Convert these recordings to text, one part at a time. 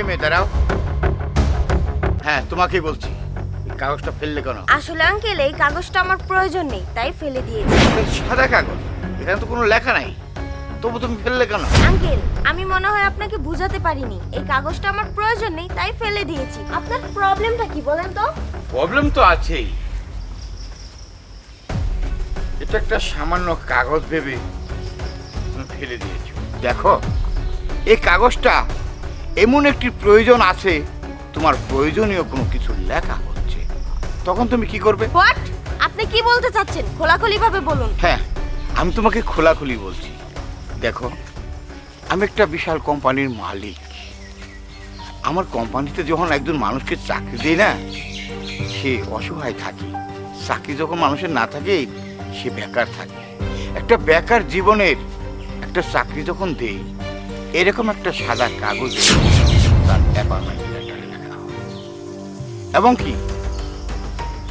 এই মেয়ে দাঁড়াও হ্যাঁ তোমাকেই বলছি। এই কাগজটা ফেললে কেন? আসলে আঙ্কেল এই কাগজটা আমার প্রয়োজন নেই তাই ফেলে দিয়েছি। সাদা কাগজ এখানে তো কোনো লেখা নাই। তবু তুমি ফেললে কেন? আঙ্কেল আমি মনে হয় আপনাকে বুঝাতে পারিনি। এই কাগজটা আমার প্রয়োজন নেই তাই ফেলে দিয়েছি। আপনার প্রবলেমটা কি বলেন তো? প্রবলেম তো আছেই। এটা একটা সামান্য কাগজ ভেবে তুমি ফেলে দিয়েছ। দেখো এই কাগজটা এমন একটি প্রয়োজন আছে তোমার প্রয়োজনীয় কোনো কিছু লেখা হচ্ছে। তখন তুমি কি করবে? হোয়াট আপনি কি বলতে চাচ্ছেন? খোলাখুলি ভাবে বলুন। হ্যাঁ আমি তোমাকে খোলাখুলি বলছি। দেখো আমি একটা বিশাল কোম্পানির মালিক। আমার কোম্পানিতে যখন একজন মানুষকে চাকরি দেয় না সে অসহায় থাকে। চাকরি যখন মানুষের না থাকে সে বেকার থাকে। একটা বেকার জীবনের একটা চাকরি যখন দেই এরকম একটা সাদা কাগজে তার অ্যাপয়েন্টমেন্ট লেটার লেখা এবং কি,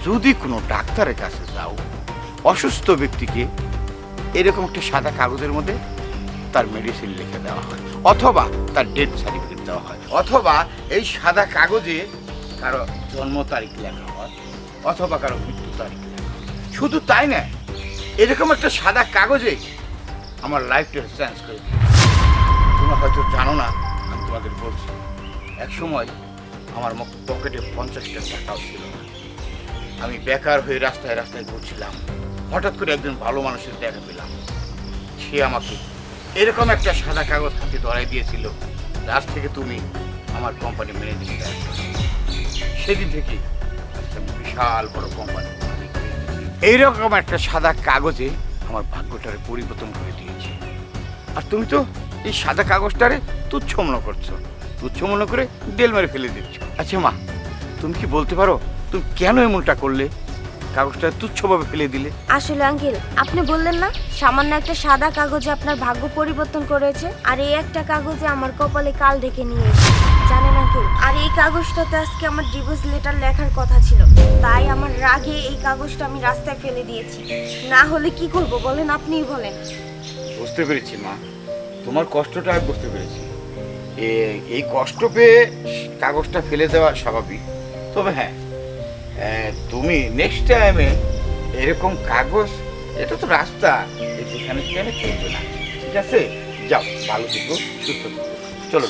যদি কোনো ডাক্তারের কাছে যাও, অসুস্থ ব্যক্তিকে এরকম একটা সাদা কাগজের মধ্যে তার মেডিসিন লিখে দেওয়া হয়, অথবা তার ডেথ সার্টিফিকেট দেওয়া হয়, অথবা এই সাদা কাগজে কারও জন্ম তারিখ লেখা হয়, অথবা কারও মৃত্যু তারিখ লেখা হয়। শুধু তাই না এরকম একটা সাদা কাগজে আমার লাইফটা চেঞ্জ করে তোমরা হয়তো জানো না, আমি তোমাদের বলছি, এক সময় আমার পকেটে পঞ্চাশটা টাকাও ছিল না। আমি বেকার হয়ে রাস্তায় রাস্তায় ঘুরছিলাম। হঠাৎ করে একজন ভালো মানুষের দেখা পেলাম। সে আমাকে এরকম একটা সাদা কাগজ হাতে ধরাই দিয়েছিল আজ থেকে তুমি আমার কোম্পানি ম্যানেজিং সেদিন থেকে বিশাল বড় কোম্পানি এইরকম একটা সাদা কাগজে আমার ভাগ্যটার পরিবর্তন করে দিয়েছে। আর তুমি তো এই সাদা কাগজটারে তুচ্ছ মনে করছ। তুচ্ছ মনে করে ডেল মেরে ফেলে দিচ্ছ। আচ্ছা মা তুমি কি বলতে পারো তুমি কেন এমনটা করলে? কাগজটা তুচ্ছভাবে ফেলে দিলে। আসলে আঙ্কেল আপনি বললেন না সামান্য একটা সাদা কাগজে আপনার ভাগ্য পরিবর্তন করেছে আর এই একটা কাগজে আমার কপালে কাল ডেকে নিয়ে এসেছে। জানেন আঙ্কেল আর এই কাগজটাতে আজকে আমার ডিভোর্স লেটার লেখার কথা ছিল। তাই আমার রাগে এই কাগজটা আমি রাস্তায় ফেলে দিয়েছি। না হলে কি করব বলেন আপনিই বলেন। বুঝতে পেরেছি মা। তোমার কষ্টটা আমি বুঝতে পেরেছি। এই কষ্ট পেয়ে কাগজটা ফেলে দেওয়া স্বাভাবিক। তবে হ্যাঁ তুমি নেক্সট টাইমে এরকম কাগজ, এটা তো রাস্তা এখানে যেখানে চলবে না? ঠিক আছে? যাও, ভালো থেকো, সুস্থ থেকো। চলো।